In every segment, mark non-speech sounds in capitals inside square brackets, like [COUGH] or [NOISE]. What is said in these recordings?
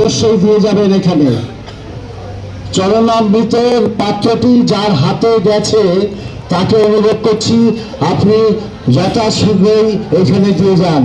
অবশ্যই দিয়ে যাবেন এখানে। চরণামৃতের পাত্রটি যার হাতে গেছে, তাকে অনুরোধ করছি আপনি যথাশীঘ্রই এখানে দিয়ে যান।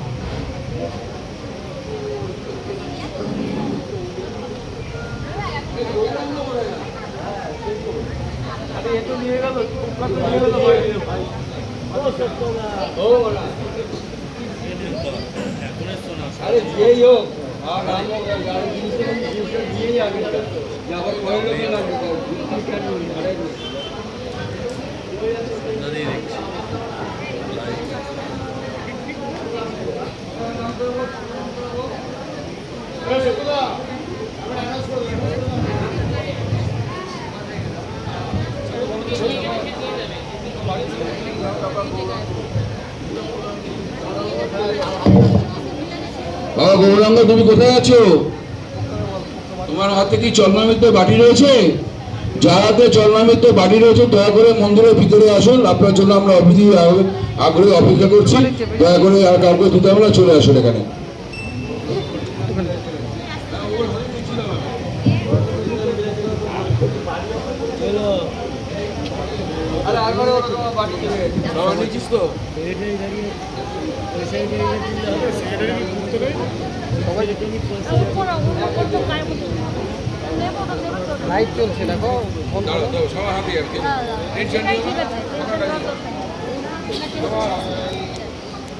আরে যেই হোক আর আমি গাড়ি জিনিসটা জিনিসটা দিয়েই আগে আবার পরে লোকে লাগবে কেন আরে বাবা, গৌরাঙ্গ, তুমি কোথায় আছো? তোমার হাতে কি চলনামিত্র বাটি রয়েছে? যার হাতে চলনামিত্র বাটি রয়েছে, দয়া করে মন্দিরের ভিতরে আসুন। আপনার জন্য আমরা অভিধি আগ্রহে অপেক্ষা করছি। দয়া করে আর কাউকে দিতে আমরা চলে আসুন এখানে। লাইট চলছে দেখো সবার হাতে আর কি?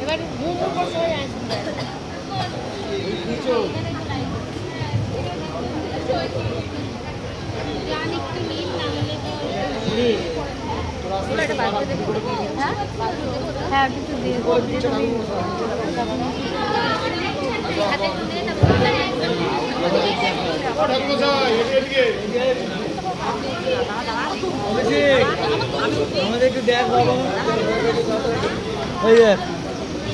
এবার ঘুম উপর আসবে গান একটু নীল না হলে তো হ্যাঁ কিছু দিয়ে আমাদের একটু দেখ বাবা এই দেখ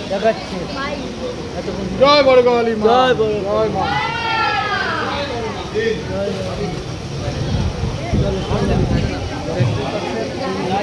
দেখাচ্ছে জয় বড় কালী জয় বড় জয় মা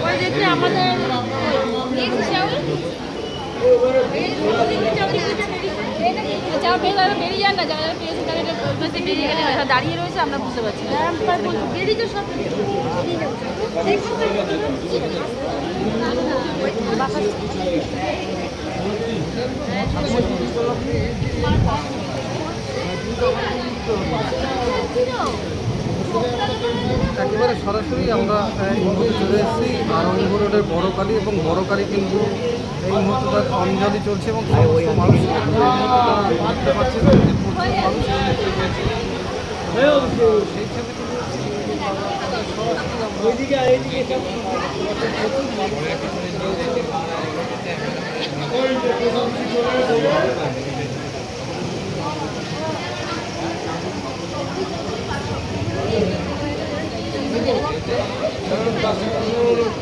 ওই দেখি আমাদের বেরিয়ে যান না যারা পেয়েছে দাঁড়িয়ে রয়েছে আমরা বুঝতে পারছি বেরিয়ে তো সব একেবারে সরাসরি আমরা এই চলে এসেছি আরঙ্গ রোডের বড় কালী এবং বড় কালী কিন্তু এই মুহূর্তে তার অঞ্জলি চলছে এবং সমস্ত মানুষ ছবি সরাসরি no, no.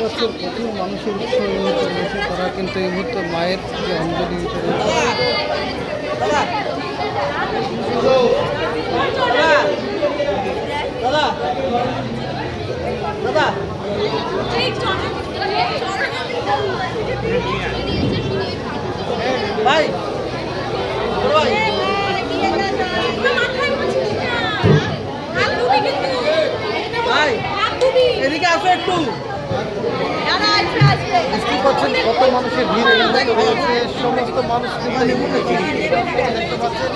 পাচ্ছেন প্রচুর মানুষের উৎসব এই রয়েছে তারা কিন্তু এই মুহূর্তে মায়ের যে অঞ্জলি ভাই ভাই এদিকে আসো একটু বুঝতে পারছেন, কত মানুষের ভিড় সমস্ত মানুষ। দেখতে পাচ্ছেন,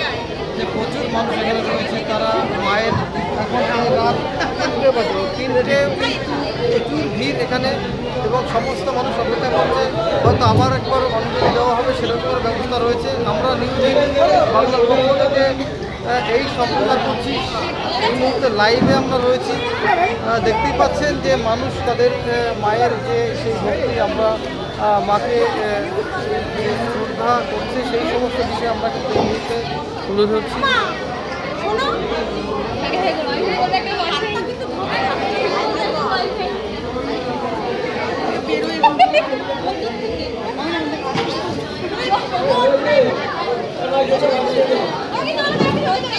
যে প্রচুর মানুষ এখানে রয়েছে, তারা মায়ের এখন রাত তিনটে বাজে তিনটে প্রচুর ভিড় এখানে, এবং সমস্ত মানুষ অপেক্ষা আবার একবার অঞ্জলি দেওয়া হবে সেরকমের ব্যবস্থা রয়েছে আমরা নিউজ বাংলার পক্ষ থেকে এই সম্প্রচার করছি এই মুহূর্তে লাইভে আমরা রয়েছি। দেখতেই পাচ্ছেন যে মানুষ তাদের মায়ের যে সেই ভক্তি আমরা মাকে শ্রদ্ধা করছে সেই সমস্ত বিষয়ে আমরা কিন্তু এই মুহূর্তে তুলে ধরছি [LAUGHS]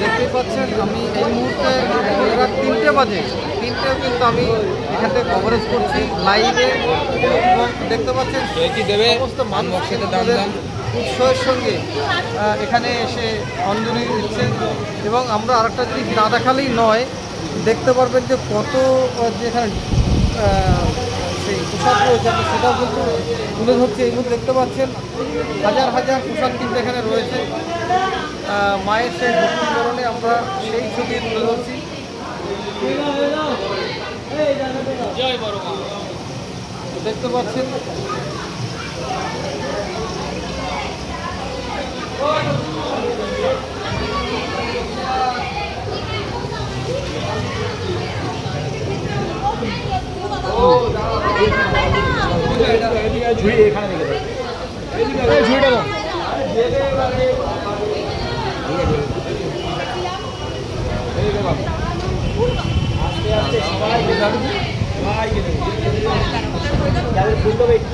দেখতেই পাচ্ছেন, আমি এই মুহূর্তে রাত তিনটে বাজে। তিনটেও কিন্তু আমি এখান থেকে কভারেজ করছি লাইভে দেখতে পাচ্ছেন, সমস্ত মানুষ উৎসবের সঙ্গে এখানে এসে অঞ্জলি দিচ্ছেন এবং আমরা আরেকটা জিনিস না দেখালেই নয়, দেখতে পারবেন যে কত যে পোশাক রয়েছে, আমি সেটাও কিন্তু তুলে ধরছি, এই দেখতে পাচ্ছেন হাজার হাজার পোশাক কিন্তু এখানে রয়েছে। মায়ের সেই ভক্তি কারণে আমরা সেই ছবি তুলে ধরছি। দেখতে পাচ্ছেন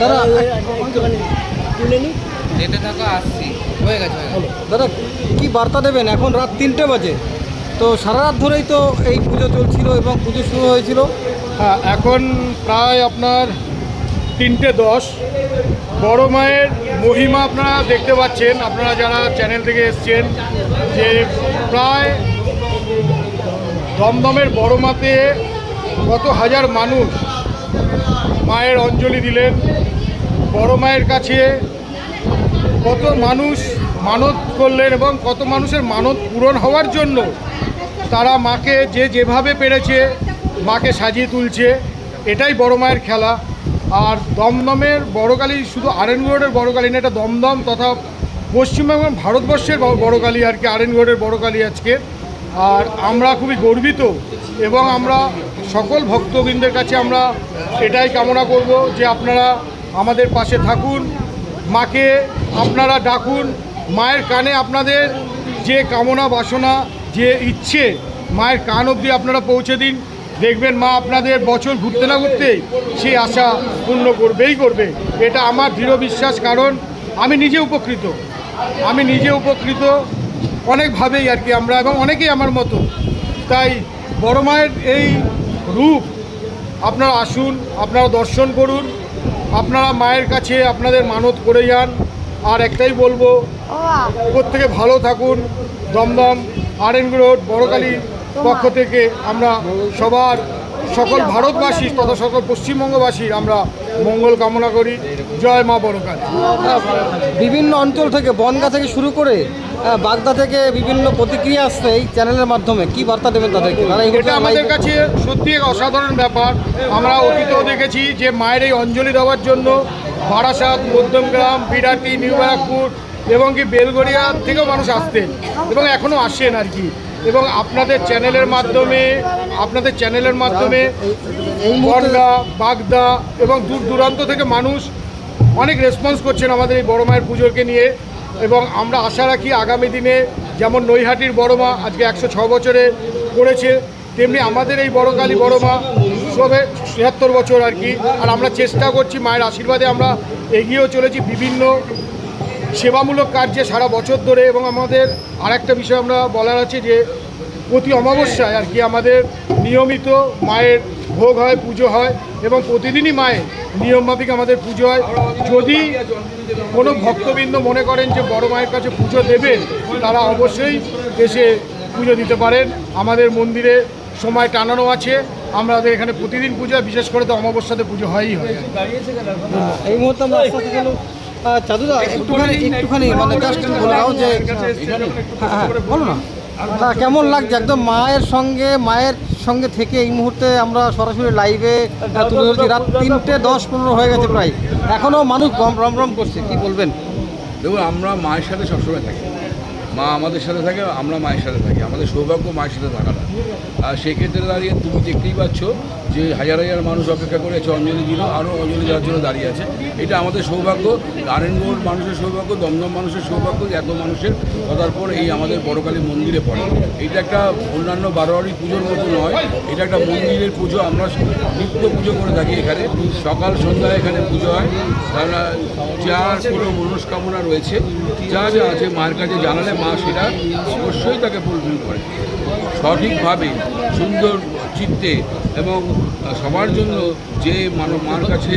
দাদা যেতে থাকো আসছি। হয়ে গেছে দাদা কি বার্তা দেবেন? এখন রাত তিনটে বাজে। তো সারা রাত ধরেই তো এই পুজো চলছিল এবং পুজো শুরু হয়েছিল। হ্যাঁ এখন প্রায় আপনার তিনটে দশ। বড় মায়ের মহিমা আপনারা দেখতে পাচ্ছেন। আপনারা যারা চ্যানেল থেকে এসছেন যে প্রায় দমদমের বড় মাতে কত হাজার মানুষ মায়ের অঞ্জলি দিলেন। বড় মায়ের কাছে কত মানুষ মানত করলেন এবং কত মানুষের মানত পূরণ হওয়ার জন্য তারা মাকে যে যেভাবে পেরেছে, মাকে সাজিয়ে তুলছে, এটাই বড় মায়ের খেলা। আর দমদমের বড়কালী শুধু রোডের বড়কালী না, এটা দমদম তথা পশ্চিমবঙ্গ ভারতবর্ষের বড়কালী আর কি আরেন রোডের বড়কালী আজকে। আর আমরা খুবই গর্বিত এবং আমরা সকল ভক্তবৃন্দের কাছে আমরা এটাই কামনা করব যে আপনারা আমাদের পাশে থাকুন, মাকে আপনারা ডাকুন, মায়ের কানে আপনাদের যে কামনা বাসনা, যে ইচ্ছে, মায়ের কান অবধি আপনারা পৌঁছে দিন। দেখবেন মা আপনাদের বছর ঘুরতে না ঘুরতেই সেই আশা পূর্ণ করবেই করবে। এটা আমার দৃঢ় বিশ্বাস, কারণ আমি নিজে উপকৃত। আমি নিজে উপকৃত অনেকভাবেই আর কি আমরা এবং অনেকেই আমার মতো। তাই বড় মায়ের এই রূপ। আপনারা আসুন, আপনারা দর্শন করুন, আপনারা মায়ের কাছে আপনাদের মানত করে যান। আর একটাই বলব, প্রত্যেকে ভালো থাকুন, Dum Dum, R N road, Barakali পক্ষ থেকে আমরা সবার সকল ভারতবাসী তথা সকল পশ্চিমবঙ্গবাসীর আমরা মঙ্গল কামনা করি। জয় মা বড়কালী। বিভিন্ন অঞ্চল থেকে বনগা থেকে শুরু করে বাগদা থেকে বিভিন্ন প্রতিক্রিয়া আসছে এই চ্যানেলের মাধ্যমে। কি বার্তা দেবেন তাদেরকে? এটা আমাদের কাছে সত্যি এক অসাধারণ ব্যাপার। আমরা অতীতেও দেখেছি যে মায়ের এই অঞ্জলি দেওয়ার জন্য বারাসাত মধ্যমগ্রাম বিরাটি নিউ ব্যারাকপুর এবং কি বেলগড়িয়া থেকেও মানুষ আসতেন এবং এখনও আসেন আর কি। এবং আপনাদের চ্যানেলের মাধ্যমে, আপনাদের চ্যানেলের মাধ্যমে বনগা বাগদা এবং দূর দূরান্ত থেকে মানুষ অনেক রেসপন্স করছেন আমাদের এই বড় মায়ের পুজোকে নিয়ে। এবং আমরা আশা রাখি আগামী দিনে যেমন নৈহাটির বড় মা আজকে একশো ছ বছরে করেছে, তেমনি আমাদের এই বড় কালী বড় মা সবে ছিয়াত্তর বছর আর কি। আর আমরা চেষ্টা করছি মায়ের আশীর্বাদে আমরা এগিয়েও চলেছি বিভিন্ন সেবামূলক কার্যে সারা বছর ধরে এবং আমাদের আরেকটা বিষয় আমরা বলার আছে যে প্রতি অমাবস্যায় আর কি আমাদের নিয়মিত মায়ের ভোগ হয়, পুজো হয় এবং প্রতিদিনই মায়ের নিয়মমাফিক আমাদের পুজো হয়। যদি কোনো ভক্তবৃন্দ মনে করেন যে বড় মায়ের কাছে পুজো দেবেন, তারা অবশ্যই এসে পুজো দিতে পারেন। আমাদের মন্দিরে সময় টানানো আছে। আমাদের এখানে প্রতিদিন পুজো বিশেষ করে তো অমাবস্যাতে পুজো হয়ই হয়। এই মুহূর্তে চাদুদা একটুখানি একটুখানি মানে জাস্ট বলে দাও যে হ্যাঁ হ্যাঁ বলো না। তা কেমন লাগছে? একদম মায়ের সঙ্গে মায়ের সঙ্গে থেকে এই মুহূর্তে আমরা সরাসরি লাইভে তুলে ধরছি। রাত তিনটে দশ পনেরো হয়ে গেছে প্রায়। এখনও মানুষ রম রম রম করছে কি বলবেন? দেখুন আমরা মায়ের সাথে সবসময় থাকি। মা আমাদের সাথে থাকে আমরা মায়ের সাথে থাকি। আমাদের সৌভাগ্য মায়ের সাথে থাকাটা আর সেক্ষেত্রে দাঁড়িয়ে তুমি দেখতেই পাচ্ছ যে হাজার হাজার মানুষ অপেক্ষা করে আছে অঞ্জলি দিল আরও অঞ্জলি দেওয়ার জন্য দাঁড়িয়ে আছে। এটা আমাদের সৌভাগ্য নারায়ণগঞ্জ মানুষের সৌভাগ্য, দমদম মানুষের সৌভাগ্য এত মানুষের কথার পর এই আমাদের বড়কালী মন্দিরে পড়ে। এটা একটা অন্যান্য বারোয়ারি পুজোর মতো নয়, এটা একটা মন্দিরের পুজো, আমরা নিত্য পুজো করে থাকি এখানে। সকাল সন্ধ্যায় এখানে পুজো হয়। তারা যার কোনো মনস্কামনা রয়েছে, যা যা আছে মায়ের কাছে জানালে মা সেটা অবশ্যই তাকে ফুলফিল করে। সঠিকভাবে সুন্দর চিত্তে এবং সবার জন্য যে মানব মার কাছে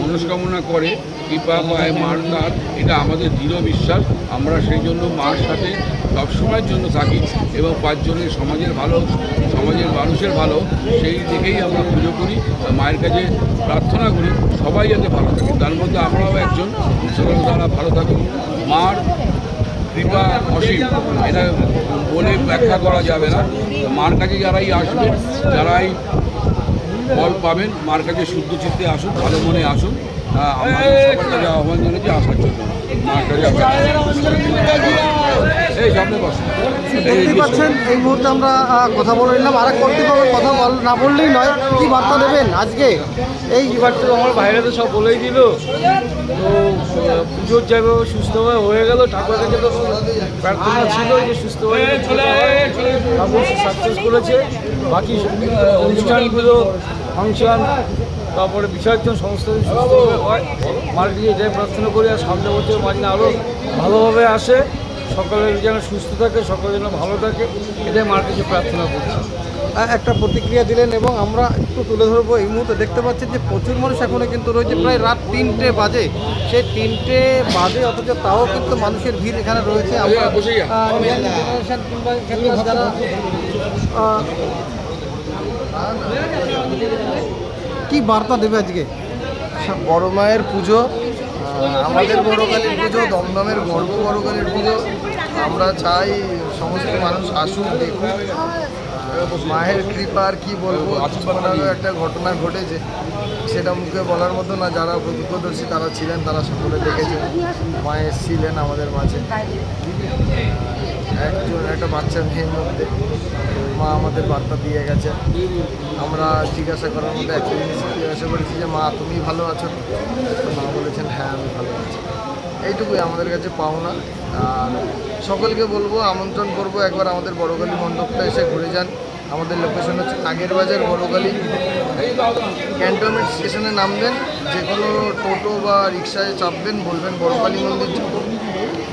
মনস্কামনা করে, কৃপা পায় মার তার, এটা আমাদের দৃঢ় বিশ্বাস। আমরা সেই জন্য মার সাথে সবসময়ের জন্য থাকি এবং পাঁচজনের সমাজের ভালো, সমাজের মানুষের ভালো, সেই দিকেই আমরা পুজো করি মায়ের কাছে প্রার্থনা করি সবাই যাতে ভালো থাকে। তার মধ্যে আমরাও একজন। সুতরাং তারা ভালো থাকুন মার কৃপা অসীম। এটা বলে ব্যাখ্যা করা যাবে না। মার কাছে যারাই আসবে যারাই ফল পাবেন মার কাছে শুদ্ধ চিত্তে আসুন ভালো মনে আসুন। আহ, আমাদের সবার কাছে আহ্বান জানাচ্ছি আসার জন্য। মার কাছে এই সামনে বসুন এই পাচ্ছেন এই মুহূর্তে আমরা কথা বলে নিলাম। আর এক কর্তৃপক্ষের কথা বল- না বললেই নয় কি বার্তা দেবেন আজকে? এই এবার তো আমার বাইরে তো সব বলেই দিল। তো পুজোর যেভাবে সুস্থভাবে হয়ে গেল ঠাকুরের কাছে তো প্রার্থনা ছিল যে সুস্থভাবে ঠাকুর সাকসেস করেছে। বাকি অনুষ্ঠানগুলো ফাংশন তারপরে বিসর্জন সমস্ত সুস্থভাবে হয়। মার কাছে এটাই প্রার্থনা করি আর সামনে বছর মাঝে আরও ভালোভাবে আসে। সকলের যেন সুস্থ থাকে সকলে যেন ভালো থাকে এটাই মার কাছে প্রার্থনা করছি। একটা প্রতিক্রিয়া দিলেন এবং আমরা একটু তুলে ধরবো এই মুহূর্তে। দেখতে পাচ্ছি যে প্রচুর মানুষ এখনও কিন্তু রয়েছে প্রায় রাত তিনটে বাজে। সেই তিনটে বাজে অথচ তাও কিন্তু মানুষের ভিড় এখানে রয়েছে। আমরা কিংবা যারা কি বার্তা দেবে আজকে? বড় মায়ের পুজো আমাদের বড়কালীর পুজো দমদমের গর্ব বড়কালীর পুজো। আমরা চাই সমস্ত মানুষ আসুক দেখুক। আহ, মায়ের কৃপা আর কি বলব? কিছুক্ষণ একটা ঘটনা ঘটেছে। সেটা মুখে বলার মতো না যারা প্রত্যক্ষদর্শী তারা ছিলেন তারা সকলে দেখেছেন। মা এসেছিলেন আমাদের মাঝে। একজন একটা বাচ্চা মেয়ের মধ্যে। মা আমাদের বার্তা দিয়ে গেছে। আমরা জিজ্ঞাসা করার মধ্যে একটা জিনিস জিজ্ঞাসা করেছি যে মা তুমি ভালো আছো? মা বলেছেন হ্যাঁ আমি ভালো আছি। এইটুকুই আমাদের কাছে পাওনা। আর সকলকে বলব, আমন্ত্রণ করব একবার আমাদের বড়গালি মণ্ডপটা এসে ঘুরে যান। আমাদের লোকেশন হচ্ছে নাগেরবাজার বড়গালি। ক্যান্টনমেন্ট স্টেশনে নামবেন যে কোনো টোটো বা রিক্সায় চাপবেন, বলবেন বড়কালী মন্দির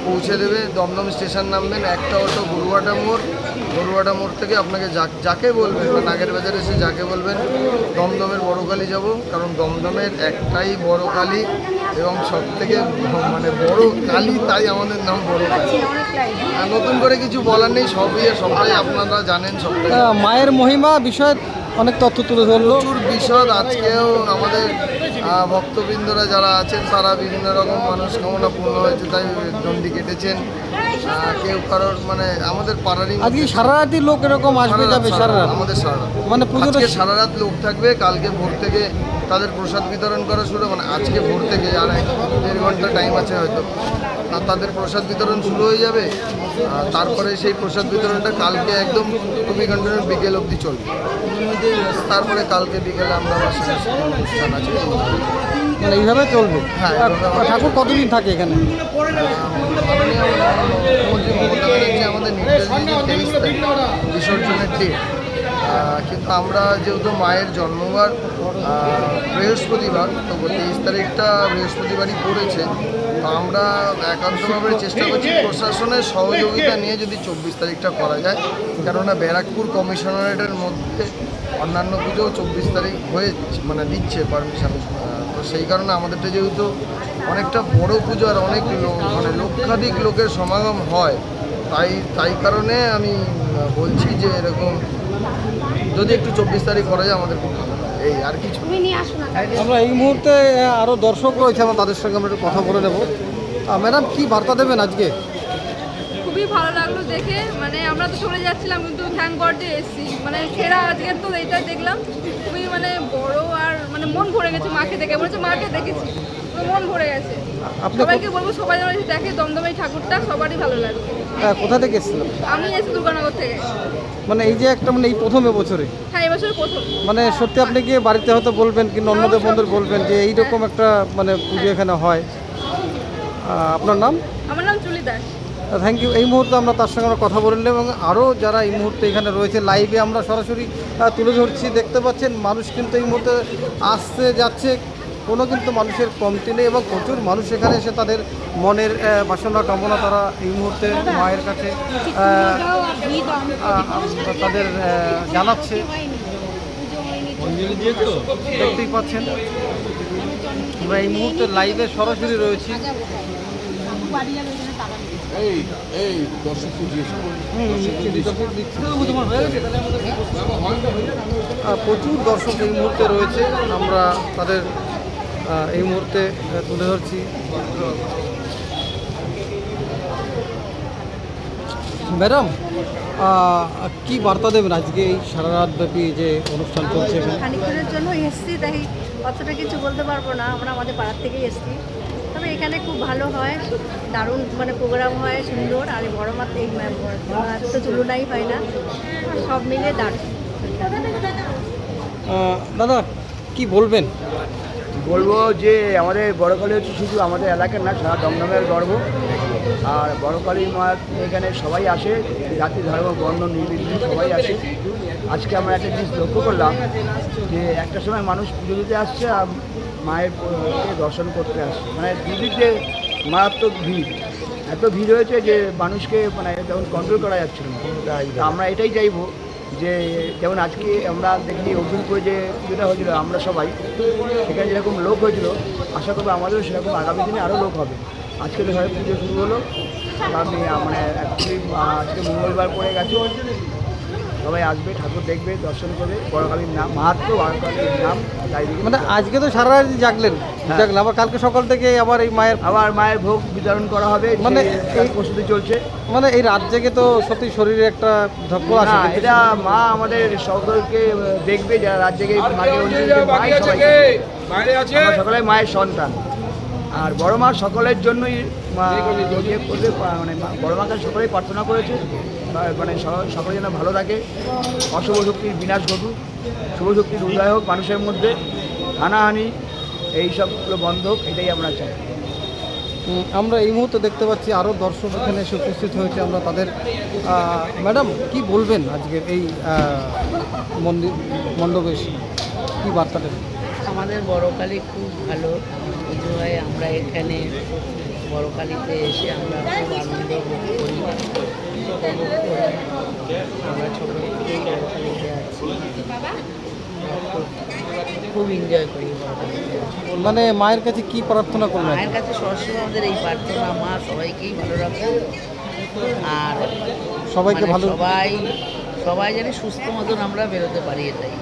পৌঁছে দেবে। দমদম স্টেশন নামবেন, একটা অটো গরুয়াটা মোড়। গরুয়াটা মোড় থেকে আপনাকে যাকে বলবেন বা নাগের বাজার এসে যাকে বলবেন দমদমের বড় বড়কালী যাব। কারণ দমদমের একটাই বড় কালী এবং সব থেকে মানে বড় কালী তাই আমাদের নাম বড় কালী। আর নতুন করে কিছু বলার নেই সবই সবাই আপনারা জানেন সবটাই মায়ের মহিমা বিষয়ে অনেক তথ্য তুলে ধরলো। প্রচুর বিশদ আজকেও আমাদের ভক্তবৃন্দরা যারা আছেন তারা বিভিন্ন রকম মানুষ কামনা পূর্ণ হয়েছে তাই দণ্ডি কেটেছেন। কেউ কারোর মানে আমাদের পাড়ারই আজকে সারা রাতি লোক এরকম আসবে যাবে সারা রাত আমাদের সারা রাত। মানে পুজোটা আজকে সারা রাত লোক থাকবে কালকে ভোর থেকে তাদের প্রসাদ বিতরণ করা শুরু মানে আজকে ভোর থেকে আর এক দেড় ঘণ্টা টাইম আছে হয়তো। আর তাদের প্রসাদ বিতরণ শুরু হয়ে যাবে আর তারপরে সেই প্রসাদ বিতরণটা কালকে একদম খুবই কন্টিনিউ বিকেল অবধি চলবে। তারপরে কালকে বিকেলে আমরা অনুষ্ঠান আছে। মানে এইভাবে চলবে। হ্যাঁ, ঠাকুর কতদিন থাকে এখানে? আমাদের বিসর্জনের ডেট কিন্তু আমরা যেহেতু মায়ের জন্মবার বৃহস্পতিবার তো তেইশ তারিখটা বৃহস্পতিবারই পড়েছে তো আমরা একান্তভাবে চেষ্টা করছি প্রশাসনের সহযোগিতা নিয়ে যদি চব্বিশ তারিখটা করা যায়। কেননা ব্যারাকপুর কমিশনারেটের মধ্যে অন্যান্য পুজো চব্বিশ তারিখ হয়ে মানে দিচ্ছে পারমিশন। তো সেই কারণে আমাদেরটা যেহেতু অনেকটা বড় পুজো আর অনেক লোক মানে লক্ষাধিক লোকের সমাগম হয় তাই তাই কারণে আমি বলছি যে এরকম যদি একটু চব্বিশ তারিখ করা যায় আমাদের খুব ভালো। এই আর কিছু আমরা এই মুহূর্তে আহ, আরও দর্শক রয়েছে আমরা তাদের সঙ্গে আমরা একটু কথা বলে নেব। ম্যাডাম কি বার্তা দেবেন আজকে? খুবই ভালো লাগল দেখে মানে আমরা তো চলে যাচ্ছিলাম কিন্তু থ্যাংক গড যে এসছি। মানে সেরা আজকের তো এইটা দেখলাম। খুবই মানে বড় মানে মন ভরে গেছে মাকে দেখে। হচ্ছে মাকে দেখেছি। মন ভরে গেছে। সবাইকে বলব সবাই যেন দেখে দমদমের ঠাকুরটা সবারই ভালো লাগবে কোথা থেকে এসেছিলাম আমি এসেছি দুর্গানগর থেকে। মানে এই যে একটা মানে এই প্রথম বছরে হ্যাঁ এবছর প্রথম। মানে সত্যি আপনি গিয়ে বাড়িতে হয়তো বলবেন কি অন্যদের বন্ধুদের বলবেন যে এইরকম একটা মানে পুজো এখানে হয়? আপনার নাম? আমার নাম চুলি দাস। থ্যাংক ইউ এই মুহূর্তে আমরা তার সঙ্গে আমরা কথা বলে নিলাম এবং আরও যারা এই মুহূর্তে এখানে রয়েছে লাইভে আমরা সরাসরি তুলে ধরছি। দেখতে পাচ্ছেন মানুষ কিন্তু এই মুহূর্তে আসছে যাচ্ছে। কোনো কিন্তু মানুষের কমতি নেই এবং প্রচুর মানুষ এখানে এসে তাদের মনের বাসনা কামনা তারা এই মুহূর্তে মায়ের কাছে তাদের জানাচ্ছে। দেখতেই পাচ্ছেন। আমরা এই মুহূর্তে লাইভে সরাসরি রয়েছি। এই এই দর্শক জিজ্ঞেস প্রচুর দর্শক এই মুহূর্তে রয়েছে। আমরা তাদের এই মুহূর্তে তুলে ধরছি। ম্যাডাম কি বার্তা দেবেন আজকে এই সারা রাত ব্যাপী যে অনুষ্ঠান চলছে খানিকক্ষণের জন্য এসছি তাই অতটা কিছু বলতে পারব না। আমরা আমাদের পাড়ার থেকেই এসছি। এখানে খুব ভালো হয় দারুণ মানে প্রোগ্রাম হয় সুন্দর আর এই বড় মাত্র এই বড়- তো তুলনাই হয় না। সব মিলে দারুণ। দাদা কি বলবেন? বলব যে আমাদের বড়কালী হচ্ছে শুধু আমাদের এলাকার না সারা দমদমের গর্ব। আর বড়কালী মা এখানে সবাই আসে জাতি ধর্ম বর্ণ নির্বিঘ্নে সবাই আসে। আজকে আমরা একটা জিনিস লক্ষ্য করলাম যে একটা সময় মানুষ পুজো দিতে আসছে আর মায়ের কে দর্শন করতে আসছে মানে দিদির যে মারাত্মক ভিড় এত ভিড় হয়েছে যে মানুষকে মানে তেমন কন্ট্রোল করা যাচ্ছে না। আমরা এটাই চাইব যে যেমন আজকে আমরা দেখি অগ্নিপুরে যে পুজোটা হয়েছিল আমরা সবাই সেখানে যেরকম লোক হয়েছিল আশা করব আমাদেরও সেরকম আগামী দিনে আরও লোক হবে। আজকে তো সবাই পুজো শুরু হলো আগামী আহ, মানে অ্যাকচুয়ালি আজকে মঙ্গলবার পড়ে গেছে। সবাই আসবে ঠাকুর দেখবে দর্শন করবে। বড়কালীর নাম মাহাত্ম বড়কালীর নাম তাই দিকে মানে আজকে তো সারা রাত জাগলেন জাগলেন। আবার কালকে সকাল থেকে আবার এই মায়ের আবার মায়ের ভোগ বিতরণ করা হবে মানে এই প্রস্তুতি চলছে। মানে এই রাত জেগে তো সত্যি শরীরে একটা ধকল আসে এটা মা আমাদের সকলকে দেখবে যারা মাকে বাইরে আছে? আমরা সকলে মায়ের সন্তান। আর বড় মা সকলের জন্যই মা ইয়ে করবে, মানে মা- বড় মাকে সকলেই প্রার্থনা করেছে। মানে সকলে যেন ভালো থাকে। অশুভ শক্তির বিনাশ ঘটুক শুভ শক্তির উদয় হোক মানুষের মধ্যে। হানাহানি এই সবগুলো বন্ধ হোক এটাই আমরা চাই। আমরা এই মুহূর্তে দেখতে পাচ্ছি আরও দর্শক এখানে এসে উপস্থিত হয়েছে। আমরা তাদের ম্যাডাম কি বলবেন আজকের এই মন্দির মণ্ডপে এসে? কী বার্তা দেবেন? আমাদের বড়কালী খুব ভালো। পুজো হয় আমরা এখানে বড়কালীতে এসে আমরা খুব আনন্দ করি। আমরা ছোটো থেকেই বড়কালীতে আছি খুব- এনজয় করি মানে মায়ের কাছে কি প্রার্থনা করলেন? মায়ের কাছে সবসময় আমাদের এই প্রার্থনা মা সবাইকেই ভালো রাখুন আর সবাইকে মানে ভালো সবাই সবাই যেন সুস্থ মতন আমরা বেরোতে পারি এটাই।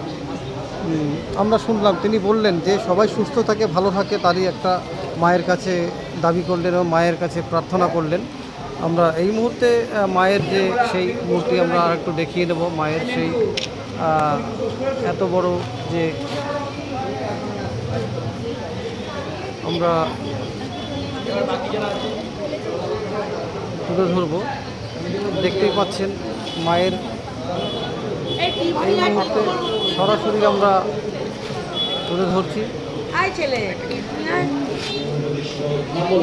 আমরা শুনলাম তিনি বললেন যে সবাই সুস্থ থাকে ভালো থাকে তারই একটা মায়ের কাছে দাবি করলেন এবং মায়ের কাছে প্রার্থনা করলেন। আমরা এই মুহূর্তে মায়ের যে সেই মূর্তি আমরা আর একটু দেখিয়ে দেব। মায়ের সেই এত বড় যে আমরা তুলে ধরবো। দেখতেই পাচ্ছেন, মায়ের এই মুহূর্তে সরাসরি আমরা তুলে ধরছি। আয় ছেলে